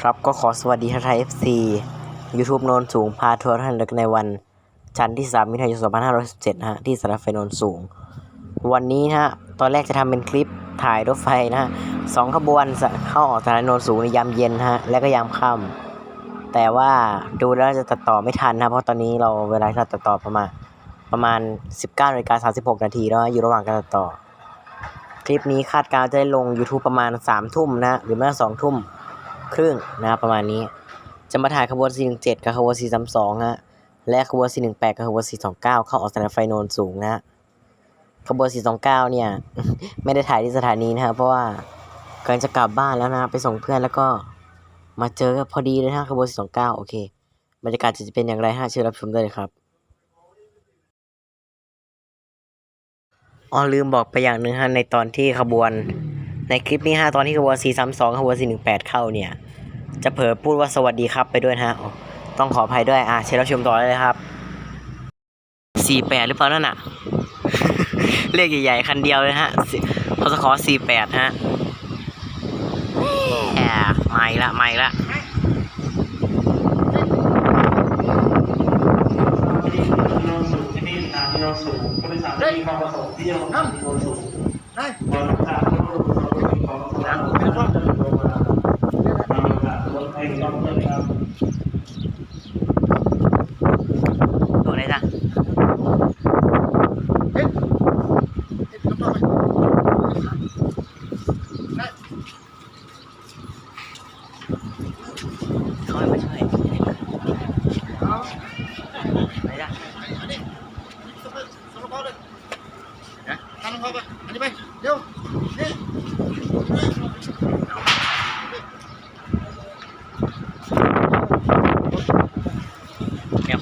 ครับก็ขอสวัสดีไทย FC YouTube โนนสูงพาทัวร์ท่านเล็กในวัน จันทร์ที่ 3 มิถุนายน 2517 นะฮะ ที่สารไฟโนนสูง วันนี้นะฮะ ตอนแรกจะทำเป็นคลิปถ่ายรถไฟนะฮะสองขบวนเข้าออกสถานีโนนสูงในยามเย็นฮะ และก็ยามค่ำแต่ว่าดูแล้วจะตัดต่อไม่ทันนะ เพราะตอนนี้เราเวลาเราตัดต่อประมาณประมาณ 19นาฬิกา36 นาทีแล้วอยู่ระหว่างการตัดต่อ คลิปนี้คาดการณ์จะได้ลง YouTube ประมาณ3ทุ่มนะหรือไม่ก็2ทุ่ม ครึ่งนะครับประมาณนี้ จะมาถ่ายขบวน 417 กับขบวน 432 ฮะ และขบวน 418 กับขบวน 429 เข้าออกสถานไฟโนนสูงนะฮะขบวน 429 เนี่ย ไม่ได้ถ่ายที่สถานีนะครับเพราะว่ากำลังจะกลับบ้านแล้วนะ ไปส่งเพื่อนแล้วก็มาเจอพอดีเลยนะขบวน 429 โอเค บรรยากาศจะเป็นอย่างไรฮะเชิญรับชมได้เลยครับอ๋อลืมบอกไปอย่างหนึ่งฮะในตอนที่ขบวน ในคลิปนี้ฮะตอนที่ขบวน 432ขบวน 418 เข้าเนี่ย จะเผลอพูดว่าสวัสดีครับไปด้วยนะฮะอ๋อต้องขออภัยด้วย อะเชิญรับชมต่อได้เลยครับ 48 หรือเปล่านั่นน่ะ เลขใหญ่ๆ คันเดียวเลยฮะพสข48 ฮะแหมไม่ละไม่ละที่โนนสูงที่นี่สถานีโนนสูงผู้โดยสารที่มีความประสงค์ที่จะลงสถานีโนนสูงได้บนทาง Thank you.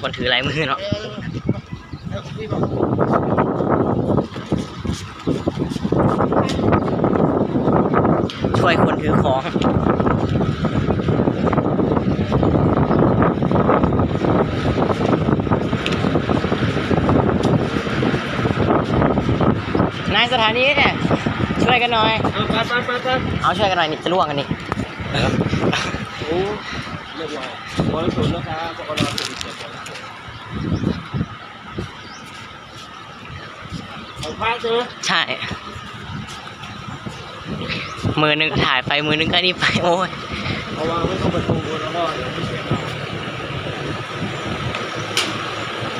คนถือลายมือเนาะเออเออพี่บอกช่วยคนถือของนายสถานีเนี่ยช่วยกันหน่อย เอาไปไปไปไปเอาช่วยกันหน่อยนี่จะล่วงกันนี่โอ้เรียบร้อยบริสุทธิ์แล้วครับปกติสุด เจ็ดเอาพาเจอใช่ มือหนึ่งถ่ายไปมือหนึ่งก็นี่ไปโอ้ยเอาวางไว้ตรงประตูแล้วก็เดี๋ยวไม่เสียง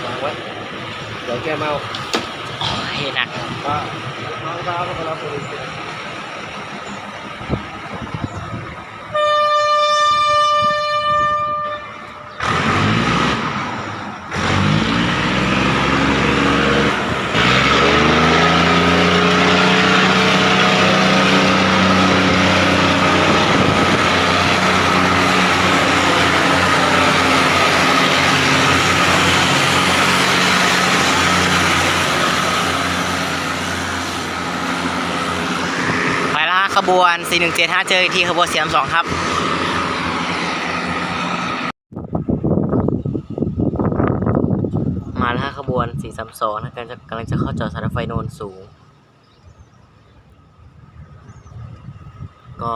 วางไว้เดี๋ยวแกเมาโอ้ยหนักว่าน้องตาปกติสุดเจ็ด บวน 4175 เจออีกทีขบวน432 ครับมาแล้วฮะขบวน 432นะกำลังจะกำลังจะเข้าจอดสานีรไฟโนนสูง ก็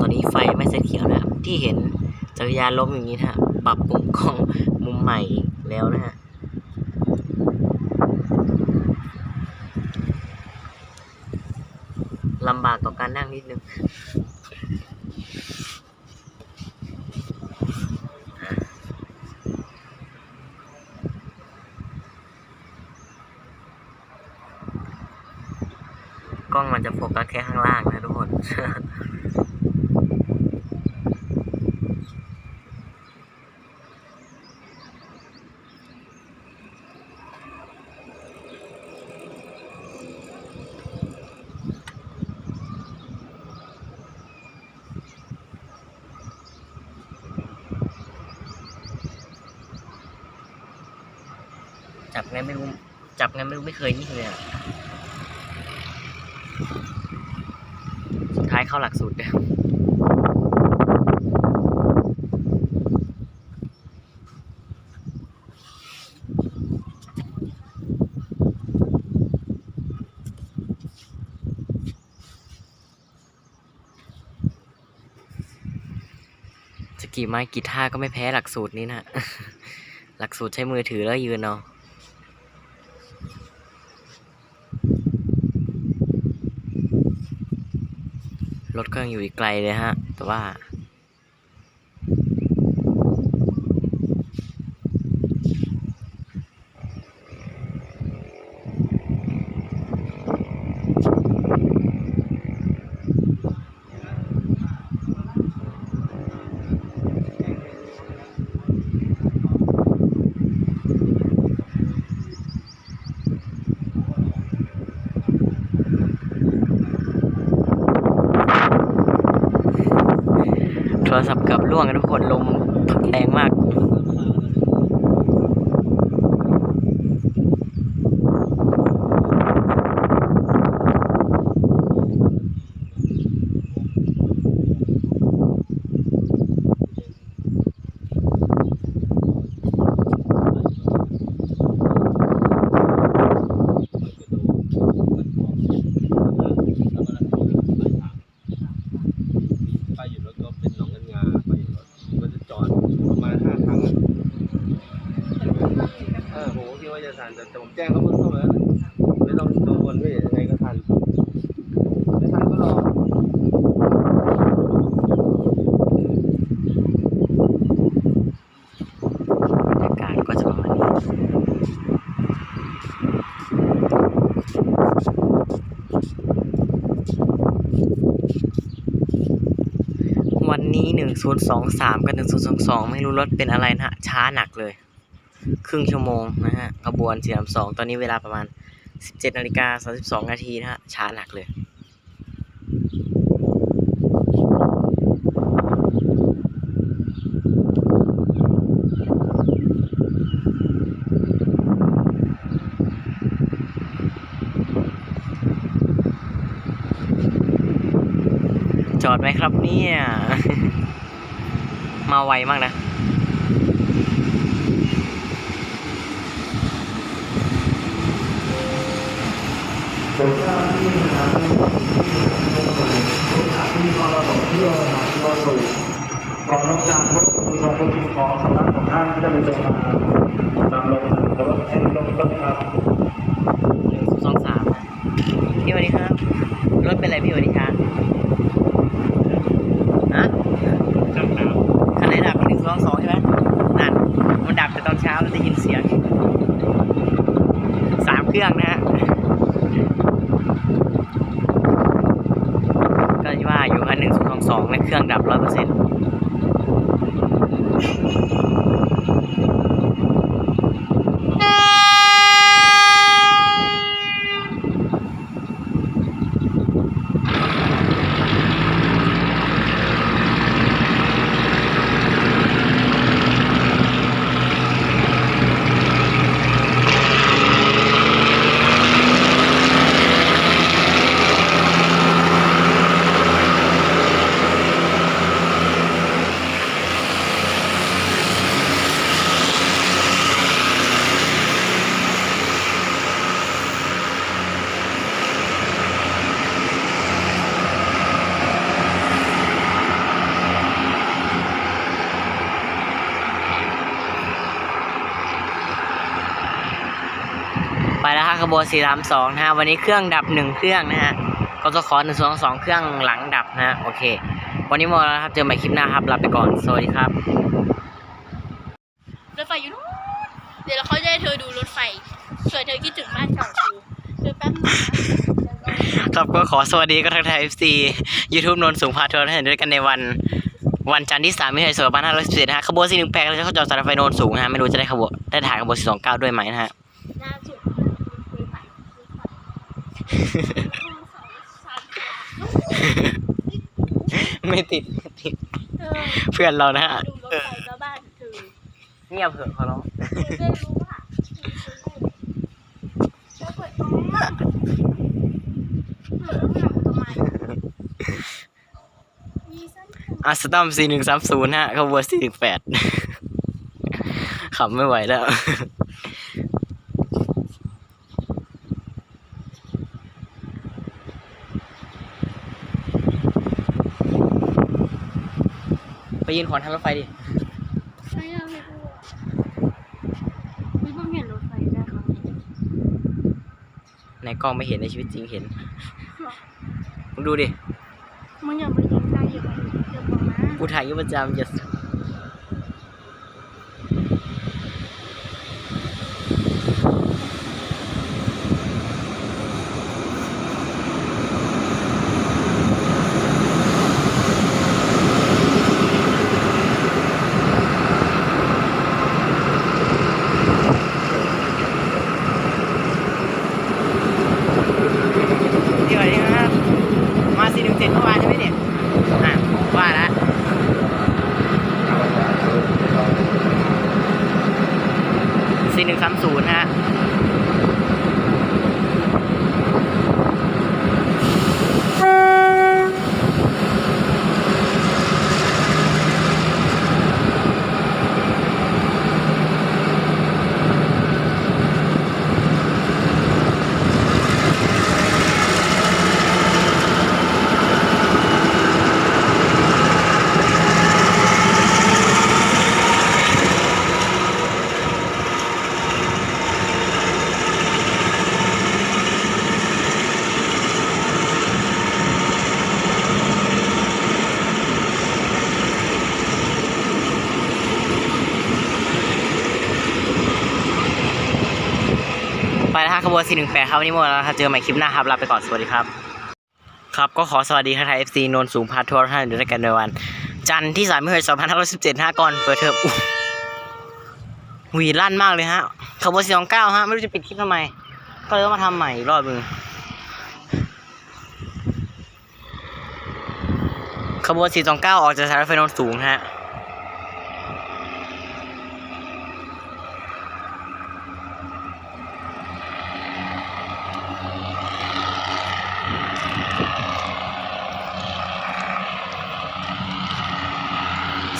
ตอนนี้ไฟไม่เสร็จเขียวนะครับ ที่เห็นจักรยานล้มอย่างนี้นะฮะปรับปรุงกล้องมุมใหม่แล้วนะฮะลำบากต่อการนั่งนิดนึงกล้องมันจะโฟกัสแค่ข้างล่างนะทุกคน ไงไม่รู้ จับไงไม่รู้ไม่เคยนี่เลยสุดท้ายเข้าหลักสูตรเดิมกี่ไม้กี่ท่าก็ไม่แพ้หลักสูตรนี้นะ หลักสูตรใช้มือถือแล้วยืนเนาะ รถก็ยังอยู่อีกไกลเลยฮะ แต่ว่า โท่วงกันทุกคนลมพัดแรงมาก ไปอยู่รถก็เป็นหนองกันงาไปอยู่รถมันจะจอดประมาณห้าครั้งอะเออผมก็คิด ว่าจะทันแต่ผมแจ้งเขาเพิ่งเข้ามาแล้วไม่ต้องกังวลพี่ยังไงก็ทันไม่ทันก็รอบรรยากาศก็จะประมาณนี้วันนี้หนึ่งศูนย์สองสามกับหนึ่งศูนย์สองสองไม่รู้รถเป็นอะไรนะช้าหนักเลย ครึ่งชั่วโมงนะฮะขบวนสี่สามสองตอนนี้เวลาประมาณสิบเจ็ดนาฬิกาสามสิบสองนาทีนะฮะช้าหนักเลยจอดไหมครับเนี่ย มาไวมากนะ ผมทราบ ที่นะครับผู้ขับที่มรดกที่โรงงานที่รถสูงก่อนรับการพบคุณสมของสำนักของท่านที่จะเป็นตัวมานำลงรถให้ลงรถครับหนึ่งสองสามพี่วัสดีครับ รถเป็นไรพี่วัสดีครับฮะคันไหนดับหนึ่งสองสองใช่ไหมนั่นมันดับแต่ตอนเช้าเราได้ยินเสียงสามเครื่องนะฮะ 2ในเครื่องดับ 100% โบสี่สามสองนะฮะวันนี้เครื่องดับหนึ่งเครื่องนะฮะก็จะขอหนึ่งสองสองเครื่องหลังดับนะฮะโอเค วันนี้หมดแล้วครับเจอใหม่คลิปหน้าครับลาไปก่อนสวัสดีครับรถไฟอยู่นู้นเดี๋ยวเราขาจะให้เธอดูรถไฟเผื่อเธอคิดถึงบ้านเก่าเธอเธอแป๊บนึงครับก็ขอสวัสดีก็ทักทายเอฟซียูทูบนนท์สูงพาทัวร์ท่านด้วยกันในวัน วันจันทร์ที่สามมิถุนายน2517นะฮะขบวน418แล้วจะเข้าจอดสายรถไฟโนนสูงนะฮะไม่รู้จะได้ขบวนได้ถ่ายขบวน429 ด้วยไหมนะฮะ ไปไม่ติดไม่ติดเธอเพื่อนเรานะฮะดูรถไฟแล้วบ้านเธอเงียบเถอะขอร้องเธอได้รู้ว่าเธอเปิดตรงนี้เปิดทำไมมีสั้นอัสตัม4130ฮะขบวน418ขับไม่ไหวแล้ว ไปยืนขวางทางรถไฟดิ ไม่อยากไปดูอะไม่ต้องเห็นรถไฟได้ครับในกล้องไม่เห็นในชีวิตจริงเห็นมึงดูดิ มึงอย่าไปยิงได้อย่าไปอย่าบอกนะ กูถ่ายอยุประจำจะเดี๋ยวนี้นะครับ มาสี่หนึ่งเจ็ดเมื่อวานใช่ไหมเนี่ย อะว่าแล้วสี่หนึ่งสามศูนย์ฮะ ขบวน 418 ครับวันนี้หมดแล้วครับเจอกันใหม่คลิปหน้าครับลาไปก่อนสวัสดีครับ ครับก็ขอสวัสดีครับไทยเอฟซีนนท์สูงพาทัวร์ท่านด้วยกันในวัน จันทร์ที่3มิถุนายน2517ฮะก่อนเปิดเทอมหวีลั่นมากเลยฮะขบวน 429 ฮะ ไม่รู้จะปิดคลิปทำไม ก็เลยต้องมาทำใหม่อีกรอบนึงขบวน 429 ออกจากสานีรถไฟโนนท์สูงฮะ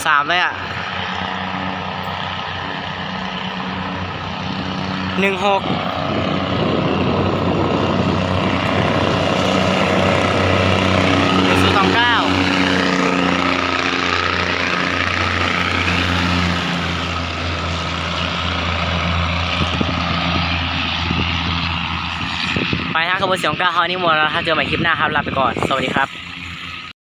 สามเลยอะ หนึ่งหกหนึ่งศูนย์สองเก้าไปทางขบวนเสียงเก้าเขานี่หมดแล้วถ้าเจอใหม่คลิปหน้าครับลาไปก่อน สวัสดีครับ